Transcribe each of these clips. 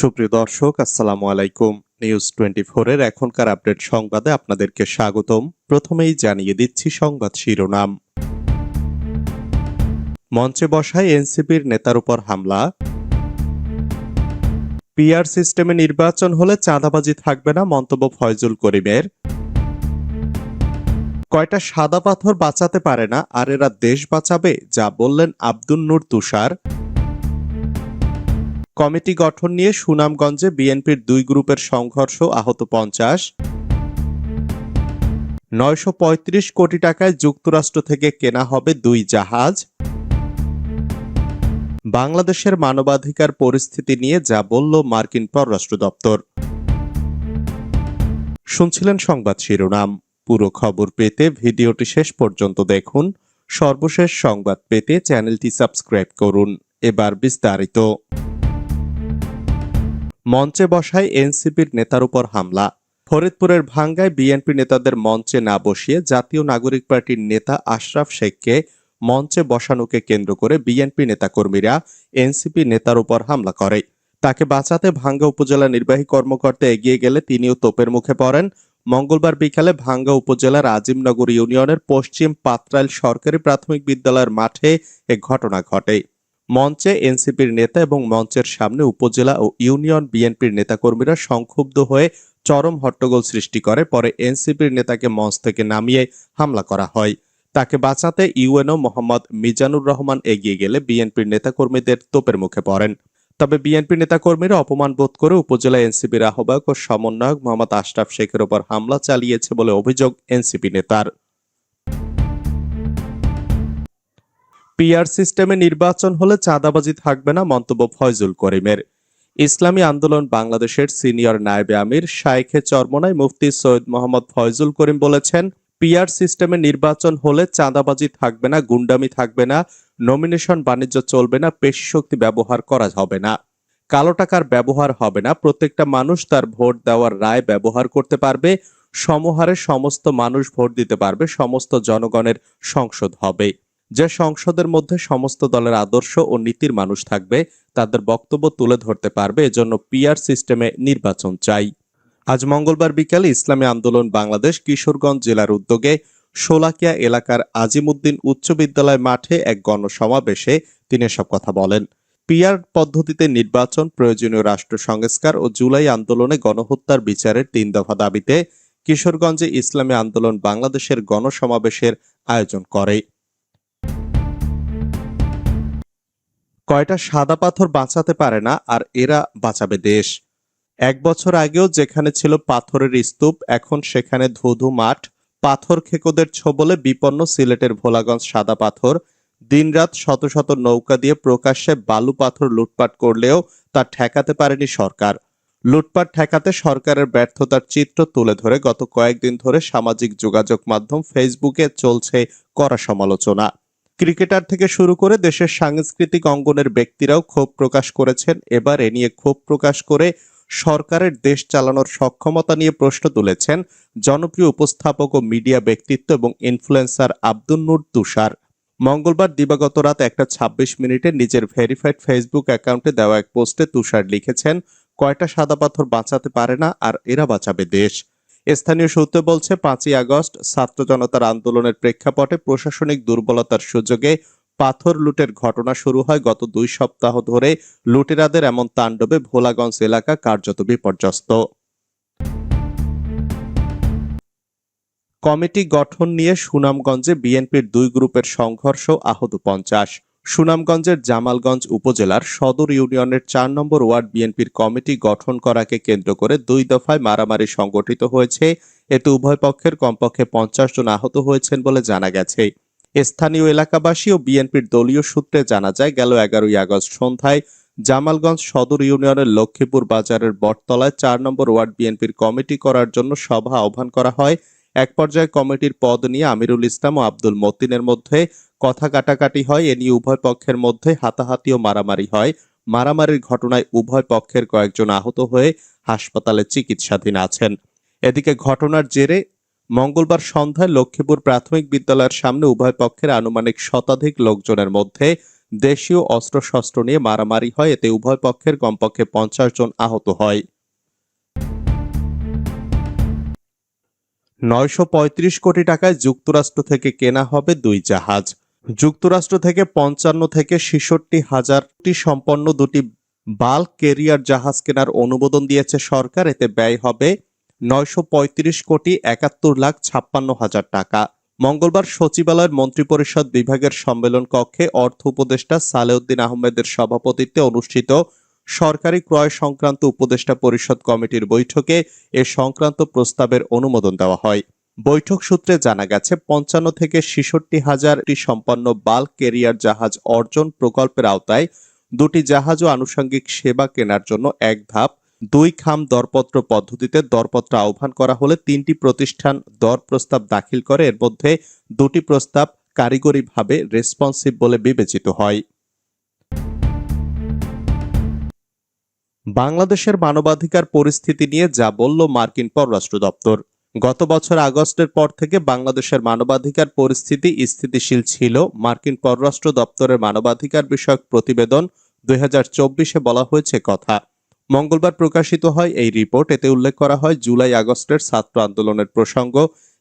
সুপ্রিয় দর্শক, আসসালামু আলাইকুম। নিউজ টোয়েন্টি এর এখনকার আপডেট সংবাদে আপনাদেরকে স্বাগতম। প্রথমেই জানিয়ে দিচ্ছি সংবাদ শিরোনাম। মঞ্চে বসায় এনসিপির নেতার উপর হামলা। পিআর সিস্টেমে নির্বাচন হলে চাঁদাবাজি থাকবে না মন্তব্য ফয়জুল করিমের। কয়টা সাদা পাথর বাঁচাতে পারে না আর এরা দেশ বাঁচাবে, যা বললেন আব্দুল নূর তুষার। কমিটি গঠন নিয়ে সুনামগঞ্জে বিএনপির দুই গ্রুপের সংঘর্ষ আহত পঞ্চাশ। নয়শো কোটি টাকায় যুক্তরাষ্ট্র থেকে কেনা হবে দুই জাহাজ। বাংলাদেশের মানবাধিকার পরিস্থিতি নিয়ে যা বলল মার্কিন পররাষ্ট্র দপ্তর। শুনছিলেন সংবাদ শিরোনাম। পুরো খবর পেতে ভিডিওটি শেষ পর্যন্ত দেখুন। সর্বশেষ সংবাদ পেতে চ্যানেলটি সাবস্ক্রাইব করুন। এবার বিস্তারিত। মঞ্চে বসায় এনসিপির নেতার উপর হামলা। ফরিদপুরের ভাঙ্গায় বিএনপি নেতাদের মঞ্চে না বসিয়ে জাতীয় নাগরিক পার্টির নেতা আশরাফ শেখকে মঞ্চে বসানোকে কেন্দ্র করে বিএনপি নেতাকর্মীরা এনসিপি নেতার উপর হামলা করে। তাকে বাঁচাতে ভাঙ্গা উপজেলা নির্বাহী কর্মকর্তা এগিয়ে গেলে তিনিও তোপের মুখে পড়েন। মঙ্গলবার বিকালে ভাঙ্গা উপজেলার আজিমনগর ইউনিয়নের পশ্চিম পাত্রাইল সরকারি প্রাথমিক বিদ্যালয়ের মাঠে এ ঘটনা ঘটে। মঞ্চে এনসিপির নেতা এবং মঞ্চের সামনে উপজেলা ও ইউনিয়ন বিএনপির নেতাকর্মীরা সংক্ষুব্ধ হয়ে চরম হট্টগোল সৃষ্টি করে। পরে এনসিপির নেতাকে মঞ্চ থেকে নামিয়ে হামলা করা হয়। তাকে বাঁচাতে ইউএনও মোহাম্মদ মিজানুর রহমান এগিয়ে গেলে বিএনপির নেতাকর্মীদের তোপের মুখে পড়েন। তবে বিএনপি নেতাকর্মীরা অপমান বোধ করে উপজেলা এনসিপির আহ্বায়ক ও সমন্বয়ক মোহাম্মদ আশরাফ শেখের ওপর হামলা চালিয়েছে বলে অভিযোগ এনসিপি নেতার। পিআর সিস্টেমে নির্বাচন হলে চাঁদাবাজি থাকবে না মন্তব্য ফয়জুল করিমের। ইসলামী আন্দোলন বাংলাদেশের সিনিয়র নায়েবে আমির শাইখে চরমনাই মুফতি সৈয়দ মোহাম্মদ ফয়জুল করিম বলেছেন, পিআর সিস্টেমে নির্বাচন হলে চাঁদাবাজি থাকবে না, গুন্ডামি থাকবে না, নমিনেশন বাণিজ্য চলবে না, পেশি শক্তি ব্যবহার করা হবে না। কালো টাকার ব্যবহার হবে না, প্রত্যেকটা মানুষ তার ভোট দেওয়ার রায় ব্যবহার করতে পারবে, সমহারে সমস্ত মানুষ ভোট দিতে পারবে, সমস্ত জনগণের সংসদ হবে। যে সংসদের মধ্যে সমস্ত দলের আদর্শ ও নীতির মানুষ থাকবে, তাদের বক্তব্য তুলে ধরতে পারবে, এজন্য পিআর সিস্টেমে নির্বাচন চাই। আজ মঙ্গলবার বিকালে ইসলামী আন্দোলন বাংলাদেশ কিশোরগঞ্জ জেলার উদ্যোগে শোলাকিয়া এলাকার আজিমুদ্দিন উচ্চ বিদ্যালয় মাঠে এক গণসমাবেশে তিনি এসব কথা বলেন। পিআর পদ্ধতিতে নির্বাচন, প্রয়োজনীয় রাষ্ট্র সংস্কার ও জুলাই আন্দোলনে গণহত্যার বিচারের তিন দফা দাবিতে কিশোরগঞ্জে ইসলামী আন্দোলন বাংলাদেশের গণসমাবেশের আয়োজন করে। কয়টা সাদা পাথর বাঁচাতে পারে না আর এরা বাঁচাবে দেশ। এক বছর আগেও যেখানে ছিল পাথরের স্তূপ, এখন সেখানে ধুধু মাঠ, পাথর খেকোদের ছোবলে বিপন্ন সিলেটের ভোলাগঞ্জ সাদা পাথর। দিনরাত শত শত নৌকা দিয়ে প্রকাশ্যে বালু পাথর লুটপাট করলেও তা ঠেকাতে পারেনি সরকার। লুটপাট ঠেকাতে সরকারের ব্যর্থতার চিত্র তুলে ধরে গত কয়েকদিন ধরে সামাজিক যোগাযোগ মাধ্যম ফেসবুকে চলছে কড়া সমালোচনা। ক্রিকেটার থেকে শুরু করে দেশের সাংস্কৃতিক অঙ্গনের ব্যক্তিরাও ক্ষোভ প্রকাশ করেছেন। এবার এ নিয়ে ক্ষোভ প্রকাশ করে সরকারের দেশ চালানোর সক্ষমতা নিয়ে প্রশ্ন তুলেছেন জনপ্রিয় উপস্থাপক ও মিডিয়া ব্যক্তিত্ব এবং ইনফ্লুয়েন্সার আব্দুল নূর তুষার। মঙ্গলবার দিবাগত রাত একটা ছাব্বিশ মিনিটে নিজের ভেরিফাইড ফেসবুক অ্যাকাউন্টে দেওয়া এক পোস্টে তুষার লিখেছেন, কয়টা সাদা পাথর বাঁচাতে পারে না আর এরা বাঁচাবে দেশ? স্থানীয় সূত্র বলছে, পাঁচই আগস্ট ছাত্র জনতার আন্দোলনের প্রেক্ষাপটে প্রশাসনিক দুর্বলতার সুযোগে পাথর লুটের ঘটনা শুরু হয় গত দুই সপ্তাহ ধরে। লুটেরাদের এমন তাণ্ডবে ভোলাগঞ্জ এলাকা কার্যত বিপর্যস্ত। কমিটি গঠন নিয়ে সুনামগঞ্জে বিএনপির দুই গ্রুপের সংঘর্ষ, আহত পঞ্চাশ। সুনামগঞ্জের জামালগঞ্জ উপজেলার সদর ইউনিয়নের চার নম্বর ওয়ার্ড বিএনপির কমিটি গঠন করাকে কেন্দ্র করে দুই দফায় মারামারি সংগঠিত হয়েছে। এতে উভয় পক্ষের কমপক্ষে পঞ্চাশ জন আহত হয়েছেন বলে জানা গেছে। স্থানীয় এলাকাবাসী ও বিএনপির দলীয় সূত্রে জানা যায়, গেল এগারোই আগস্ট সন্ধ্যায় জামালগঞ্জ সদর ইউনিয়নের লক্ষ্মীপুর বাজারের বটতলায় চার নম্বর ওয়ার্ড বিএনপির কমিটি করার জন্য সভা আহ্বান করা হয়। এক পর্যায়ে কমিটির পদ নিয়ে আমিরুল ইসলাম ও আব্দুল মতিনের মধ্যে কথা কাটাকাটি হয়। এ নিয়ে উভয় পক্ষের মধ্যে হাতাহাতি ও মারামারি হয়। মারামারির ঘটনায় উভয় পক্ষের কয়েকজন আহত হয়ে হাসপাতালে চিকিৎসাধীন আছেন। এদিকে ঘটনার জেরে মঙ্গলবার সন্ধ্যায় লক্ষ্মীপুর প্রাথমিক বিদ্যালয়ের সামনে উভয় পক্ষের আনুমানিক শতাধিক লোকজনের মধ্যে দেশীয় অস্ত্রশস্ত্র নিয়ে মারামারি হয়। এতে উভয় পক্ষের কমপক্ষে পঞ্চাশ জন আহত হয়। নয়শো পঁয়ত্রিশ কোটি টাকায় যুক্তরাষ্ট্র থেকে কেনা হবে দুই জাহাজ। যুক্তরাষ্ট্র থেকে পঞ্চান্ন থেকে ছেষট্টি হাজারটি সম্পন্ন দুটি বাল্ক কেরিয়ার জাহাজ কেনার অনুমোদন দিয়েছে সরকার। এতে ব্যয় হবে নয়শো পঁয়ত্রিশ কোটি একাত্তর লাখ ছাপ্পান্ন হাজার টাকা। মঙ্গলবার সচিবালয়ের মন্ত্রিপরিষদ বিভাগের সম্মেলন কক্ষে অর্থ উপদেষ্টা সালেউদ্দিন আহমেদের সভাপতিত্বে অনুষ্ঠিত সরকারি ক্রয় সংক্রান্ত উপদেষ্টা পরিষদ কমিটির বৈঠকে এ সংক্রান্ত প্রস্তাবের অনুমোদন দেওয়া হয়। বৈঠক সূত্রে জানা গেছে, পঞ্চান্ন থেকে ছেষট্টি হাজারটি সম্পন্ন বাল্ক কেরিয়ার জাহাজ অর্জন প্রকল্পের আওতায় দুটি জাহাজ ও আনুষঙ্গিক সেবা কেনার জন্য এক ধাপ, দুই খাম দরপত্র পদ্ধতিতে দরপত্র আহ্বান করা হলে তিনটি প্রতিষ্ঠান দর প্রস্তাব দাখিল করে। এর মধ্যে দুটি প্রস্তাব কারিগরিভাবে রেসপন্সিভ বলে বিবেচিত হয়। বাংলাদেশের মানবাধিকার পরিস্থিতি নিয়ে যা বলল মার্কিন পররাষ্ট্র দপ্তর। গত বছর আগস্টের পর থেকে বাংলাদেশের মানবাধিকার পরিস্থিতি স্থিতিশীল ছিল। মার্কিন পররাষ্ট্র দপ্তরের মানবাধিকার বিষয়ক প্রতিবেদন দুই বলা হয়েছে কথা। মঙ্গলবার প্রকাশিত হয় এই রিপোর্ট। এতে উল্লেখ করা হয়, জুলাই আগস্টের ছাত্র আন্দোলনের প্রসঙ্গ,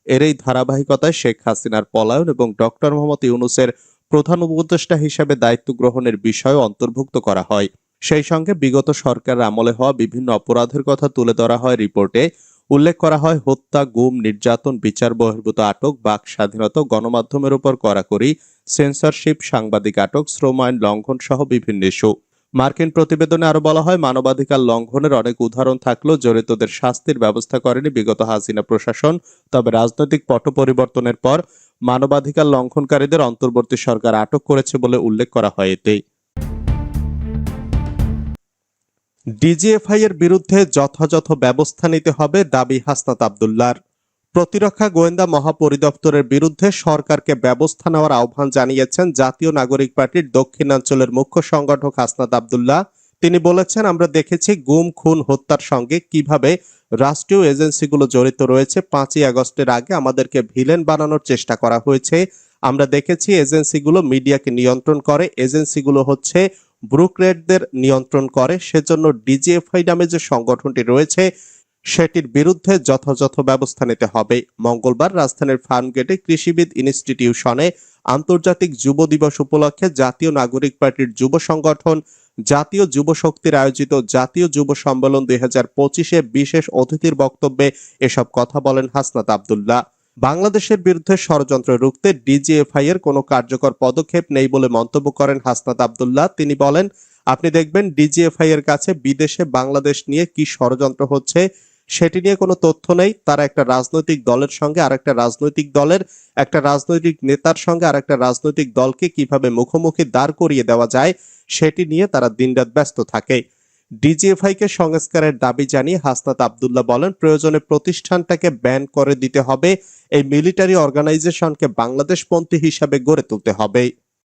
এর এই ধারাবাহিকতায় শেখ হাসিনার পলায়ন এবং ডক্টর মোহাম্মদ ইউনুসের প্রধান উপদেষ্টা হিসেবে দায়িত্ব গ্রহণের বিষয় অন্তর্ভুক্ত করা হয়। সেই সঙ্গে বিগত সরকারের আমলে হওয়া বিভিন্ন অপরাধের কথা তুলে ধরা হয় রিপোর্টে। উল্লেখ করা হয়, হত্যা, গুম, নির্যাতন, বিচার বহির্ভূত আটক, বাক স্বাধীনতা গণমাধ্যমের উপর কড়াকড়ি সেন্সরশিপ সাংবাদিক আটক, শ্রম আইন লঙ্ঘন সহ বিভিন্ন ইস্যু। মার্কিন প্রতিবেদনে আরও বলা হয়, মানবাধিকার লঙ্ঘনের অনেক উদাহরণ থাকলেও জড়িতদের শাস্তির ব্যবস্থা করেনি বিগত হাসিনা প্রশাসন। তবে রাজনৈতিক পট পরিবর্তনের পর মানবাধিকার লঙ্ঘনকারীদের অন্তর্বর্তী সরকার আটক করেছে বলে উল্লেখ করা হয় এতেই ডিজিএফআই এর বিরুদ্ধে যথাযথ ব্যবস্থা নিতে হবে দাবি হাসনাত আবদুল্লার। প্রতিরক্ষা গোয়েন্দা মহাপরিদপ্তরের বিরুদ্ধে সরকারকে ব্যবস্থা নেওয়ার আহ্বান জানিয়েছেন জাতীয় নাগরিক পার্টির দক্ষিণাঞ্চলের মুখ্য সংগঠক হাসনাত আবদুল্লাহ। তিনি বলেছেন, আমরা দেখেছি গুম, খুন, হত্যার সঙ্গে কীভাবে রাষ্ট্রীয় এজেন্সিগুলো জড়িত রয়েছে। পাঁচই আগস্টের আগে আমাদেরকে ভিলেন বানানোর চেষ্টা করা হয়েছে। আমরা দেখেছি এজেন্সিগুলো মিডিয়াকে নিয়ন্ত্রণ করে। এজেন্সিগুলো হচ্ছে ব্রুকরেটদের নিয়ন্ত্রণ করে, সেজন্য ডিজিএফআই নামে যে সংগঠনটি রয়েছে, সেটির বিরুদ্ধে যথাযথ ব্যবস্থা নিতে হবে। মঙ্গলবার রাজধানীর ফার্মগেটে কৃষিবিদ ইনস্টিটিউশনে আন্তর্জাতিক যুব দিবস উপলক্ষে জাতীয় নাগরিক পার্টির যুব সংগঠন, জাতীয় যুব শক্তির আয়োজিত জাতীয় যুব সম্মেলন দুই হাজার পঁচিশে বিশেষ অতিথির বক্তব্যে এসব কথা বলেন হাসনাত আবদুল্লাহ। বাংলাদেশের বিরুদ্ধে ষড়যন্ত্র রুখতে ডিজিএফআই এর কোনো কার্যকর পদক্ষেপ নেই বলে মন্তব্য করেন হাসনাত আবদুল্লাহ। তিনি বলেন, আপনি দেখবেন ডিজিএফআই এর কাছে বিদেশে বাংলাদেশ নিয়ে কি ষড়যন্ত্র হচ্ছে সেটি নিয়ে কোনো তথ্য নেই। তারা একটা রাজনৈতিক দলের সঙ্গে আরেকটা রাজনৈতিক দলের, একটা রাজনৈতিক নেতার সঙ্গে আরেকটা রাজনৈতিক দলকে কীভাবে মুখোমুখি দাঁড় করিয়ে দেওয়া যায় সেটি নিয়ে তারা দিনরাত ব্যস্ত থাকে। ডিজিএফআই কে সংস্কারের দাবি জানিয়ে হাসনাত আবদুল্লাহ বলেন, প্রয়োজনে প্রতিষ্ঠানটাকে ব্যান করে দিতে হবে, এই মিলিটারি অর্গানাইজেশনকে বাংলাদেশপন্থী হিসাবে গড়ে তুলতে হবে।